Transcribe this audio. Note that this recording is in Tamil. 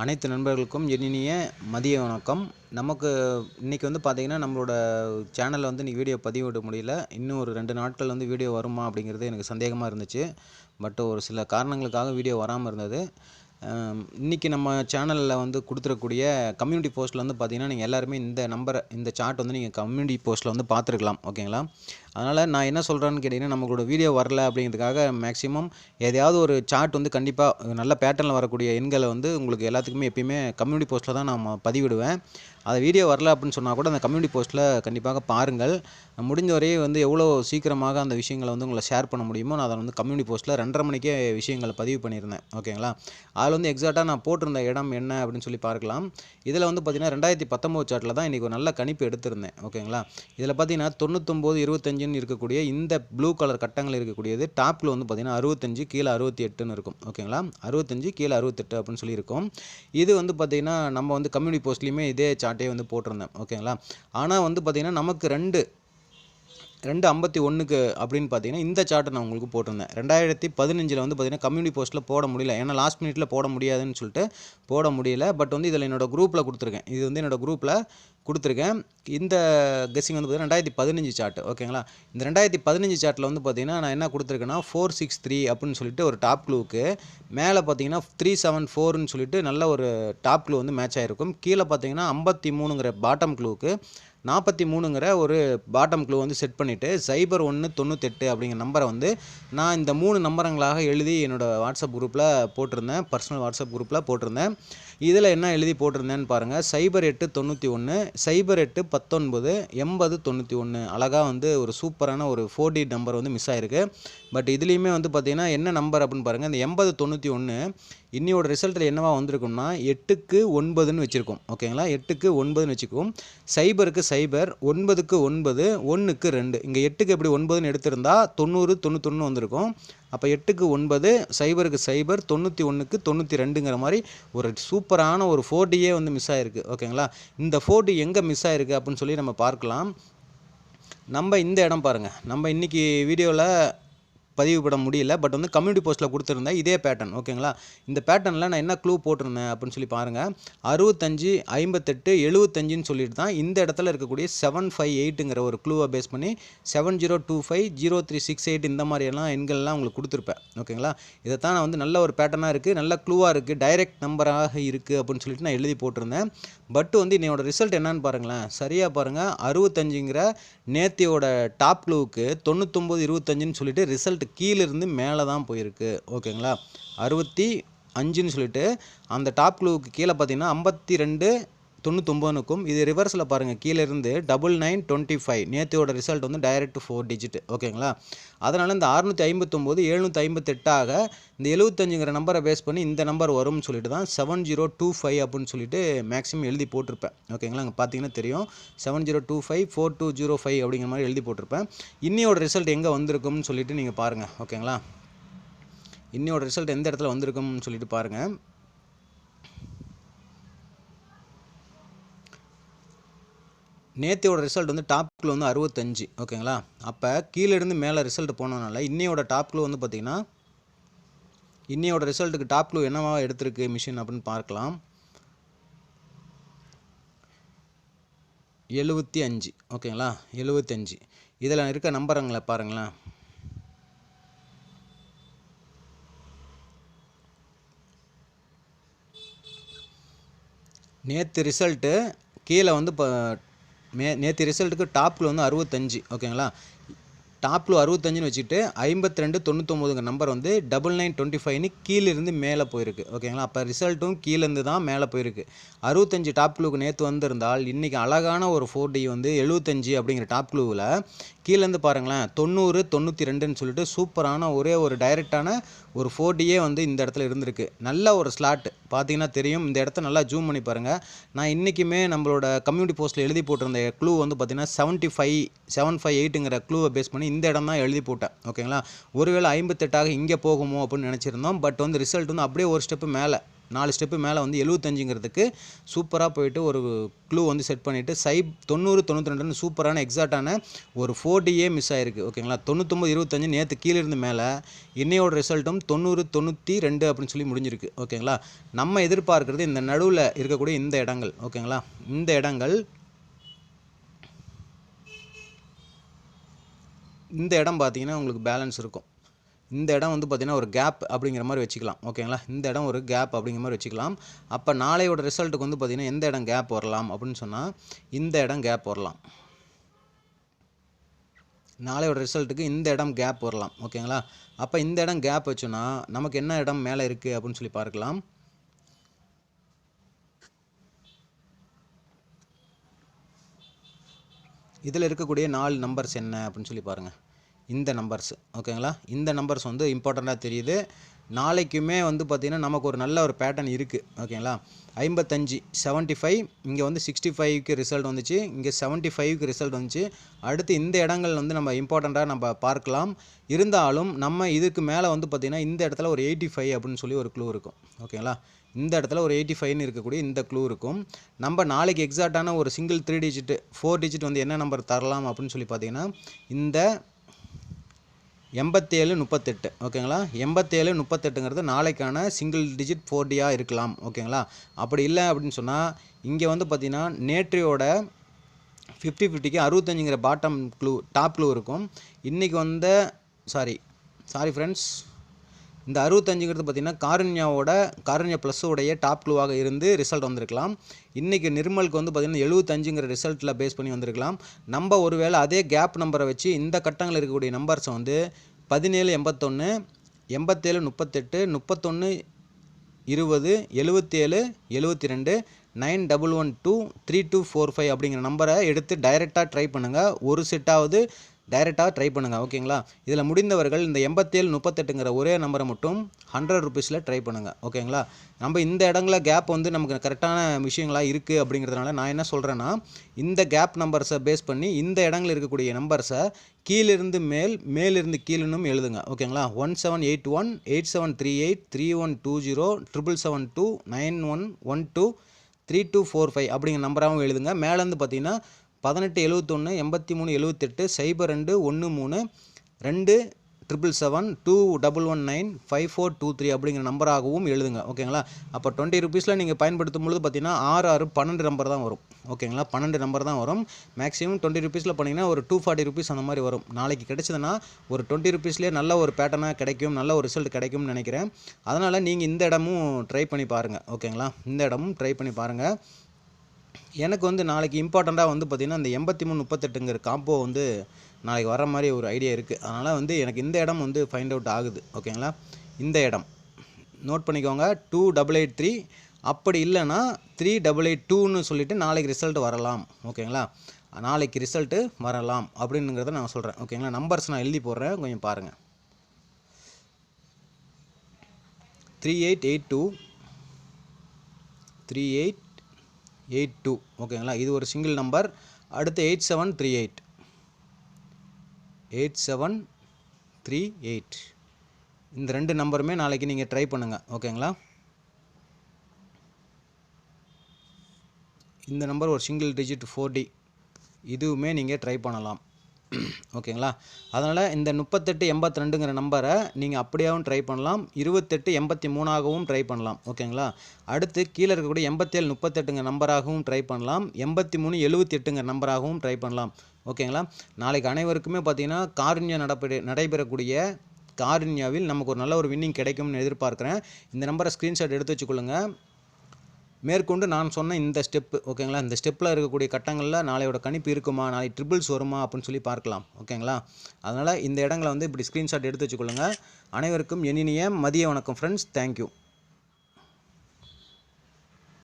அனைத்து நண்பர்களுக்கும் இனிய மதிய வணக்கம். நமக்கு இன்றைக்கி வந்து பார்த்திங்கன்னா நம்மளோட சேனலில் வந்து இன்றைக்கி வீடியோ பதிவிட முடியல. இன்னும் ஒரு ரெண்டு நாட்கள் வந்து வீடியோ வருமா அப்படிங்கிறது எனக்கு சந்தேகமாக இருந்துச்சு. பட் ஒரு சில காரணங்களுக்காக வீடியோ வராமல் இருந்தது. இன்றைக்கி நம்ம சேனலில் வந்து கொடுத்துருக்கூடிய கம்யூனிட்டி போஸ்ட்டில் வந்து பார்த்திங்கன்னா நீங்கள் எல்லாருமே இந்த நம்பரை இந்த சார்ட் வந்து நீங்கள் கம்யூனிட்டி போஸ்ட்டில் வந்து பார்த்துருக்கலாம் ஓகேங்களா அதனால் நான் என்ன சொல்கிறேன்னு கேட்டிங்கன்னா நம்மளோட வீடியோ வரல அப்படிங்கிறதுக்காக மேக்ஸிமம் எதையாவது ஒரு சார்ட் வந்து கண்டிப்பாக நல்ல பேட்டர்னில் வரக்கூடிய எண்களை வந்து உங்களுக்கு எல்லாத்துக்குமே எப்பயுமே கம்யூனிட்டி போஸ்ட்டில் தான் நான் பதிவிடுவேன். அது வீடியோ வரல அப்படின்னு சொன்னால் கூட அந்த கம்யூனிட்டி போஸ்ட்டில் கண்டிப்பாக பாருங்கள். முடிஞ்ச வரையே வந்து எவ்வளோ சீக்கிரமாக அந்த விஷயங்களை வந்து உங்களை ஷேர் பண்ண முடியுமோ நான் அதை வந்து கம்யூனிட்டி போஸ்ட்டில் ரெண்டரை மணிக்கே விஷயங்களை பதிவு பண்ணியிருந்தேன். ஓகேங்களா அதில் வந்து எக்ஸாக்டாக நான் போட்டிருந்த இடம் என்ன அப்படின்னு சொல்லி பார்க்கலாம். இதில் வந்து பார்த்திங்கன்னா ரெண்டாயிரத்தி பத்தொம்போது சார்ட்டில் தான் இன்றைக்கி ஒரு நல்ல கணிப்பு எடுத்திருந்தேன். ஓகேங்களா இதில் பார்த்தீங்கன்னா இருபத்தஞ்சு இன்ஜின் இருக்கக்கூடிய இந்த ப்ளூ கலர் கட்டங்கள் இருக்கக்கூடியது டாப்பில் வந்து பார்த்திங்கன்னா அறுபத்தஞ்சு கீழே அறுபத்தி எட்டுன்னு இருக்கும். ஓகேங்களா? அறுபத்தஞ்சு கீழே அறுபத்தெட்டு அப்படின்னு சொல்லியிருக்கும். இது வந்து பார்த்திங்கன்னா நம்ம வந்து கம்யூனிட்டி போஸ்ட்லேயுமே இதே சார்ட்டே வந்து போட்டிருந்தேன். ஓகேங்களா? ஆனால் வந்து பார்த்திங்கன்னா நமக்கு ரெண்டு ரெண்டு ஐம்பத்தி ஒன்றுக்கு அப்படின்னு பார்த்தீங்கன்னா இந்த சார்ட்டை நான் உங்களுக்கு போட்டிருந்தேன். ரெண்டாயிரத்தி பதினஞ்சில் வந்து பார்த்தீங்கன்னா கம்யூனிட்டி போஸ்ட்டில் போட முடியல. ஏன்னா லாஸ்ட் மினிட்ல போட முடியாதுன்னு சொல்லிட்டு போட முடியல. பட் வந்து இதில் என்னோட குரூப்பில் கொடுத்துருக்கேன். இது வந்து என்னோட குரூப்பில் கொடுத்துருக்கேன். இந்த கெஸ்ஸிங் வந்து பார்த்தீங்கன்னா ரெண்டாயிரத்தி பதினஞ்சு சார்ட் ஓகேங்களா இந்த ரெண்டாயிரத்தி பதினஞ்சு சார்ட்டில் வந்து பார்த்தீங்கன்னா நான் என்ன கொடுத்துருக்கேன்னா ஃபோர் சிக்ஸ் த்ரீ அப்படின்னு சொல்லிட்டு ஒரு டாப் க்ளூக்கு மேலே பார்த்தீங்கன்னா த்ரீ செவன் ஃபோர்னு சொல்லிட்டு நல்ல ஒரு டாப் க்ளூ வந்து மேட்ச் ஆகிருக்கும் கீழே பார்த்தீங்கன்னா ஐம்பத்தி மூணுங்கிற பாட்டம் க்ளூக்கு நாற்பத்தி மூணுங்கிற ஒரு பாட்டம் க்ளூ வந்து செட் பண்ணிவிட்டு சைபர் ஒன்று தொண்ணூத்தெட்டு அப்படிங்கிற நம்பரை வந்து நான் இந்த மூணு நம்பருங்களாக எழுதி என்னோடய வாட்ஸ்அப் குரூப்பில் போட்டிருந்தேன் பர்சனல் வாட்ஸ்அப் குரூப்பில் போட்டிருந்தேன். இதில் என்ன எழுதி போட்டிருந்தேன்னு பாருங்கள் சைபர் எட்டு தொண்ணூற்றி ஒன்று சைபர் எட்டு பத்தொன்பது எண்பது தொண்ணூற்றி ஒன்று அழகாக வந்து ஒரு சூப்பரான ஒரு ஃபோர் நம்பர் வந்து மிஸ் ஆகிருக்கு பட் இதுலேயுமே வந்து பார்த்திங்கன்னா என்ன நம்பர் அப்படின்னு பாருங்கள் இந்த எண்பது தொண்ணூற்றி ஒன்று இன்னியோட ரிசல்ட்டில் என்னவா வந்திருக்கும்னா எட்டுக்கு ஒன்பதுன்னு வச்சுருக்கோம். ஓகேங்களா? எட்டுக்கு ஒன்பதுன்னு வச்சுக்குவோம். சைபருக்கு சைபர் ஒன்பதுக்கு ஒன்பது ஒன்றுக்கு ரெண்டு. இங்கே எட்டுக்கு எப்படி ஒன்பதுன்னு எடுத்திருந்தா தொண்ணூறு தொண்ணூத்தொன்று வந்திருக்கும். அப்போ எட்டுக்கு ஒன்பது சைபருக்கு சைபர் தொண்ணூற்றி ஒன்றுக்கு தொண்ணூற்றி ரெண்டுங்கிற மாதிரி ஒரு சூப்பரான ஒரு ஃபோர்டியே வந்து மிஸ் ஆகிருக்கு ஓகேங்களா? இந்த ஃபோர்டி எங்கே மிஸ் ஆகிருக்கு அப்படின்னு சொல்லி நம்ம பார்க்கலாம். நம்ம இந்த இடம் பாருங்கள் நம்ம இன்றைக்கி வீடியோவில் பதிவு பண்ண முடியல பட் வந்து கம்யூனிட்டி போஸ்ட்டில் கொடுத்துருந்தேன். இதே பேட்டர்ன் ஓகேங்களா இந்த பேட்டர்னில் நான் என்ன க்ளூ போட்டிருந்தேன் அப்படின்னு சொல்லி பாருங்கள் அறுபத்தஞ்சு ஐம்பத்தெட்டு எழுபத்தஞ்சுன்னு சொல்லிட்டு தான் இந்த இடத்துல இருக்கக்கூடிய செவன் ஃபைவ் எயிட்டுங்கிற ஒரு க்ளூவை பேஸ் பண்ணி seven zero two five zero three six eight இந்த மாதிரியெல்லாம் எண்கள்லாம் உங்களுக்கு கொடுத்துருப்பேன் ஓகேங்களா இதை தான் நான் வந்து நல்ல ஒரு பேட்டர்னாக இருக்குது நல்ல க்ளூவாக இருக்குது டைரக்ட் நம்பராக இருக்குது அப்படின்னு சொல்லிட்டு நான் எழுதி போட்டிருந்தேன். பட் வந்து என்னோட ரிசல்ட் என்னன்னு பாருங்களேன். சரியாக பாருங்கள் அறுபத்தஞ்சுங்கிற நேத்தியோட டாப் க்ளூவுக்கு தொண்ணூத்தொம்பது இருபத்தஞ்சுன்னு சொல்லிட்டு ரிசல்ட் கீழிருந்து மேலே தான் போயிருக்கு. ஓகேங்களா? அறுபத்தி அஞ்சுன்னு சொல்லிட்டு அந்த டாப் க்ளூவுக்கு கீழே பார்த்தீங்கன்னா ஐம்பத்தி ரெண்டு தொண்ணூத்தொம்பதுனுக்கும் இது ரிவர்ஸில் பாருங்கள் கீழே இருந்து டபுள் நைன் டுவெண்ட்டி ஃபைவ் நேத்தியோட ரிசல்ட் வந்து டைரக்ட் ஃபோர் டிஜிட் ஓகேங்களா அதனால் இந்த அறுநூற்றி ஐம்பத்தொம்போது எழுநூற்றி ஐம்பத்தெட்டாக இந்த எழுபத்தஞ்சுங்கிற நம்பரை பேஸ் பண்ணி இந்த நம்பர் வரும்னு சொல்லிட்டு தான் செவன் ஜீரோ டூ ஃபைவ் அப்படின்னு சொல்லிட்டு மேக்ஸிமம் எழுதி போட்டிருப்பேன். ஓகேங்களா அங்கே பார்த்தீங்கன்னா தெரியும். Seven zero two five four two zero five அப்படிங்கிற மாதிரி எழுதி போட்டிருப்பேன். இன்னியோட ரிசல்ட் எங்கே வந்திருக்கும்னு சொல்லிட்டு நீங்கள் பாருங்கள் ஓகேங்களா இன்னியோட ரிசல்ட் எந்த இடத்துல வந்திருக்கும்னு சொல்லிட்டு பாருங்கள் நேத்தியோட ரிசல்ட் வந்து டாப் க்ளூ வந்து அறுபத்தஞ்சு ஓகேங்களா அப்போ கீழே இருந்து மேலே ரிசல்ட் போனதுனால இன்னையோட டாப்ல வந்து பார்த்திங்கன்னா இன்னையோட ரிசல்ட்டுக்கு டாப் க்ளூ என்னவா எடுத்திருக்கு மிஷின் அப்படின்னு பார்க்கலாம். எழுபத்தி அஞ்சு ஓகேங்களா எழுபத்தஞ்சு இதில் இருக்க நம்பருங்களை பாருங்களேன். நேற்று ரிசல்ட்டு கீழே வந்து இப்போ மே நேற்று ரிசல்ட்டுக்கு டாப்பில் வந்து அறுபத்தஞ்சு ஓகேங்களா டாப்பில் அறுபத்தஞ்சுன்னு வச்சுட்டு ஐம்பத்தி ரெண்டு தொண்ணூத்தொம்போதுங்க நம்பர் வந்து டபுள் நைன் டுவெண்ட்டி ஃபைவ்னு கீழேருந்து மேலே போயிருக்கு. ஓகேங்களா? அப்போ ரிசல்ட்டும் கீழேருந்து தான் மேலே போயிருக்கு. அறுபத்தஞ்சு டாப் க்ளூக்கு நேற்று வந்திருந்தால் இன்றைக்கி அழகான ஒரு ஃபோர் டி வந்து எழுபத்தஞ்சு அப்படிங்கிற டாப் க்ளூவில் கீழேருந்து பாருங்களேன் தொண்ணூறு தொண்ணூற்றி ரெண்டுன்னு சொல்லிட்டு சூப்பரான ஒரே ஒரு டைரெக்டான ஒரு ஃபோர் டியே வந்து இந்த இடத்துல இருந்திருக்கு. நல்ல ஒரு ஸ்லாட் பார்த்தீங்கன்னா தெரியும். இந்த இடத்த நல்லா ஜூம் பண்ணி பாருங்கள் நான் இன்றைக்குமே நம்மளோட கம்யூனிட்டி போஸ்ட்டில் எழுதி போட்டிருந்த க்ளூ வந்து பார்த்திங்கன்னா செவன்ட்டி ஃபைவ் செவன் ஃபைவ் எயிட்டுங்கிற க்ளூவை பேஸ் பண்ணி இந்த இடம் தான் எழுதி போட்டேன் ஓகேங்களா? ஒருவேளை ஐம்பத்தெட்டாக இங்கே போகுமோ அப்படின்னு நினச்சிருந்தோம் பட் வந்து ரிசல்ட் வந்து அப்படியே ஒரு ஸ்டெப்பு மேலே நாலு ஸ்டெப்பு மேலே வந்து எழுபத்தஞ்சுங்கிறதுக்கு சூப்பராக போயிட்டு ஒரு க்ளூ வந்து செட் பண்ணிவிட்டு சை தொண்ணூறு தொண்ணூற்றி ரெண்டுன்னு சூப்பரான எக்ஸாக்டான ஒரு ஃபோர்ட்டியே மிஸ் ஆயிருக்கு ஓகேங்களா? தொண்ணூத்தொம்பது இருபத்தஞ்சு நேற்று கீழே இருந்து மேலே இன்னையோட ரிசல்ட்டும் தொண்ணூறு தொண்ணூற்றி ரெண்டு அப்படின்னு சொல்லி முடிஞ்சிருக்கு ஓகேங்களா? நம்ம எதிர்பார்க்குறது இந்த நடுவில் இருக்கக்கூடிய இந்த இடங்கள் ஓகேங்களா? இந்த இடங்கள் இந்த இடம் பார்த்தீங்கன்னா உங்களுக்கு பேலன்ஸ் இருக்கும். இந்த இடம் வந்து பார்த்திங்கன்னா ஒரு கேப் அப்படிங்கிற மாதிரி வச்சுக்கலாம். ஓகேங்களா இந்த இடம் ஒரு கேப் அப்படிங்கிற மாதிரி வச்சுக்கலாம். அப்போ நாளையோட ரிசல்ட்டுக்கு வந்து பார்த்திங்கன்னா எந்த இடம் கேப் வரலாம் அப்படின்னு சொன்னால் இந்த இடம் கேப் வரலாம். நாளையோட ரிசல்ட்டுக்கு இந்த இடம் கேப் வரலாம். ஓகேங்களா அப்போ இந்த இடம் கேப் வச்சோன்னா நமக்கு என்ன இடம் மேலே இருக்குது அப்படின்னு சொல்லி பார்க்கலாம். இதில் இருக்கக்கூடிய நாலு நம்பர்ஸ் என்ன அப்படின்னு சொல்லி பாருங்கள் இந்த நம்பர்ஸ் ஓகேங்களா இந்த நம்பர்ஸ் வந்து இம்பார்ட்டண்ட்டாக தெரியுது. நாளைக்குமே வந்து பார்த்திங்கன்னா நமக்கு ஒரு நல்ல ஒரு பேட்டர்ன் இருக்குது ஓகேங்களா ஐம்பத்தஞ்சு செவன்ட்டி ஃபைவ் இங்கே வந்து சிக்ஸ்டி ஃபைவ்க்கு ரிசல்ட் வந்துச்சு. இங்கே செவன்ட்டி ஃபைவ்க்கு ரிசல்ட் வந்துச்சு. அடுத்து இந்த இடங்கள் வந்து நம்ம இம்பார்ட்டண்ட்டாக நம்ம பார்க்கலாம். இருந்தாலும் நம்ம இதுக்கு மேலே வந்து பார்த்திங்கன்னா இந்த இடத்துல ஒரு எயிட்டி ஃபைவ் அப்படின்னு சொல்லி ஒரு க்ளூ இருக்கும் ஓகேங்களா இந்த இடத்துல ஒரு எயிட்டி ஃபைவ்னு இருக்கக்கூடிய இந்த க்ளூ இருக்கும். நம்ம நாளைக்கு எக்ஸாக்டான ஒரு single three digit four digit வந்து என்ன நம்பர் தரலாம் அப்படின்னு சொல்லி பார்த்தீங்கன்னா இந்த எண்பத்தேழு முப்பத்தெட்டு ஓகேங்களா? எண்பத்தேழு முப்பத்தெட்டுங்கிறது நாளைக்கான சிங்கிள் டிஜிட் ஃபோர் டியாக இருக்கலாம் ஓகேங்களா? அப்படி இல்லை அப்படின்னு சொன்னால் இங்கே வந்து பார்த்திங்கன்னா நேற்றையோட ஃபிஃப்டி ஃபிஃப்டிக்கு அறுபத்தஞ்சுங்கிற பாட்டம் க்ளூ டாப் க்ளூ இருக்கும். இன்றைக்கி வந்த சாரி சாரி ஃப்ரெண்ட்ஸ் இந்த அறுபத்தஞ்சுங்கிறது பார்த்திங்கன்னா காருண்யாவோட காருண்யா ப்ளஸ்ஸோடைய டாப் க்ளூவாக இருந்து ரிசல்ட் வந்திருக்கலாம். இன்றைக்கி நிர்மலுக்கு வந்து பார்த்திங்கன்னா எழுபத்தஞ்சுங்கிற ரிசல்ட்டில் பேஸ் பண்ணி வந்திருக்கலாம். நம்ம ஒருவேளை அதே கேப் நம்பரை வச்சு இந்த கட்டங்களில் இருக்கக்கூடிய நம்பர்ஸை வந்து பதினேழு எண்பத்தொன்று எண்பத்தேழு முப்பத்தெட்டு முப்பத்தொன்று இருபது எழுபத்தேழு எழுபத்தி ரெண்டு nine double one two three two four five அப்படிங்கிற நம்பரை எடுத்து டைரெக்டாக ட்ரை பண்ணுங்கள் ஒரு செட்டாவது டைரெக்டாக ட்ரை பண்ணுங்கள் ஓகேங்களா இதில் முடிந்தவர்கள் இந்த எண்பத்தேழு முப்பத்தெட்டுங்கிற ஒரே நம்பரை மட்டும் ஹண்ட்ரட் ருபீஸில் ட்ரை பண்ணுங்கள் ஓகேங்களா நம்ம இந்த இடங்கள கேப் வந்து நமக்கு கரெக்டான விஷயங்களாக இருக்குது அப்படிங்கிறதுனால நான் என்ன சொல்கிறேன்னா இந்த கேப் நம்பர்ஸை பேஸ் பண்ணி இந்த இடங்களில் இருக்கக்கூடிய நம்பர்ஸை கீழிருந்து மேல் மேலிருந்து கீழுன்னும் எழுதுங்க ஓகேங்களா one seven eight one eight seven three eight three one two zero triple seven two nine one one two three two four five அப்படிங்கிற நம்பராகவும் எழுதுங்க. மேலேருந்து பார்த்தீங்கன்னா பதினெட்டு எழுவத்தொன்று எண்பத்தி மூணு எழுபத்தெட்டு சைபர் ரெண்டு ஒன்று மூணு ரெண்டு triple seven two double one nine five four two three அப்படிங்கிற நம்பராகவும் எழுதுங்க. ஓகேங்களா? அப்போ டுவெண்ட்டி ருபீஸில் நீங்கள் பயன்படுத்தும் பொழுது பார்த்தீங்கன்னா ஆறு ஆறு பன்னெண்டு நம்பர் தான் வரும். ஓகேங்களா? பன்னெண்டு நம்பர் தான் வரும். மேக்ஸிமம் டுவெண்ட்டி ருபீஸில் பண்ணிங்கன்னா ஒரு டூ ஃபார்ட்டி ருபீஸ் அந்த மாதிரி வரும். நாளைக்கு கிடைச்சதுன்னா ஒரு டுவெண்ட்டி ருபீஸ்லேயே நல்ல ஒரு பேட்டர்னாக கிடைக்கும் நல்ல ஒரு ரிசல்ட் கிடைக்கும்னு நினைக்கிறேன். அதனால் நீங்கள் இந்த இடமும் ட்ரை பண்ணி பாருங்கள் ஓகேங்களா? இந்த இடமும் ட்ரை பண்ணி பாருங்கள் எனக்கு வந்து நாளைக்கு இம்பார்ட்டண்ட்டாக வந்து பார்த்திங்கன்னா இந்த எண்பத்தி மூணு முப்பத்தெட்டுங்கிற காம்போ வந்து நாளைக்கு வர மாதிரி ஒரு ஐடியா இருக்குது அதனால் வந்து எனக்கு இந்த இடம் வந்து ஃபைண்ட் அவுட் ஆகுது. ஓகேங்களா இந்த இடம். நோட் பண்ணிக்கோங்க. டூ டபுள் எயிட் த்ரீ அப்படி இல்லைன்னா த்ரீ டபுள் எயிட் டூன்னு சொல்லிவிட்டு நாளைக்கு ரிசல்ட் வரலாம். ஓகேங்களா நாளைக்கு ரிசல்ட்டு வரலாம் அப்படிங்கிறத நான் சொல்கிறேன் ஓகேங்களா நம்பர்ஸ் நான் எழுதி போடுறேன். கொஞ்சம் பாருங்கள் three eight eight two three eight eight two. ஓகேங்களா? இது ஒரு சிங்கிள் நம்பர் அடுத்து eight seven three eight. Eight seven three eight. இந்த ரெண்டு நம்பருமே நாளைக்கு நீங்கள் ட்ரை பண்ணுங்கள் ஓகேங்களா? இந்த நம்பர் ஒரு சிங்கிள் டிஜிட் ஃபோர் டி இதுவுமே நீங்கள் ட்ரை பண்ணலாம். ஓகேங்களா? அதனால் இந்த முப்பத்தெட்டு எண்பத்தி ரெண்டுங்கிற நம்பரை நீங்கள் அப்படியாகவும் ட்ரை பண்ணலாம். இருபத்தெட்டு எண்பத்தி மூணாகவும் ட்ரை பண்ணலாம். ஓகேங்களா? அடுத்து கீழே இருக்கக்கூடிய எண்பத்தேழு முப்பத்தெட்டுங்க நம்பராகவும் ட்ரை பண்ணலாம். எண்பத்தி மூணு எழுபத்தி எட்டுங்க நம்பராகவும் ட்ரை பண்ணலாம். ஓகேங்களா? நாளைக்கு அனைவருக்குமே பார்த்தீங்கன்னா காருண்யா நடப்பெ நடைபெறக்கூடிய காருண்யாவில் நமக்கு ஒரு நல்ல ஒரு வின்னிங் கிடைக்கும்னு எதிர்பார்க்குறேன். இந்த நம்பரை ஸ்க்ரீன்ஷாட் எடுத்து வச்சுக்கொள்ளுங்கள் மேற்கொண்டு நான் சொன்ன இந்த ஸ்டெப்பு ஓகேங்களா இந்த ஸ்டெப்பில் இருக்கக்கூடிய கட்டங்களில் நாளையோட கணிப்பு இருக்குமா? நாளைக்கு ட்ரிபிள்ஸ் வருமா? அப்படின்னு சொல்லி பார்க்கலாம் ஓகேங்களா அதனால் இந்த இடங்களை வந்து இப்படி ஸ்க்ரீன்ஷாட் எடுத்து வச்சுக்கொள்ளுங்க. அனைவருக்கும் இனிய மதிய வணக்கம் ஃப்ரெண்ட்ஸ் தேங்க்யூ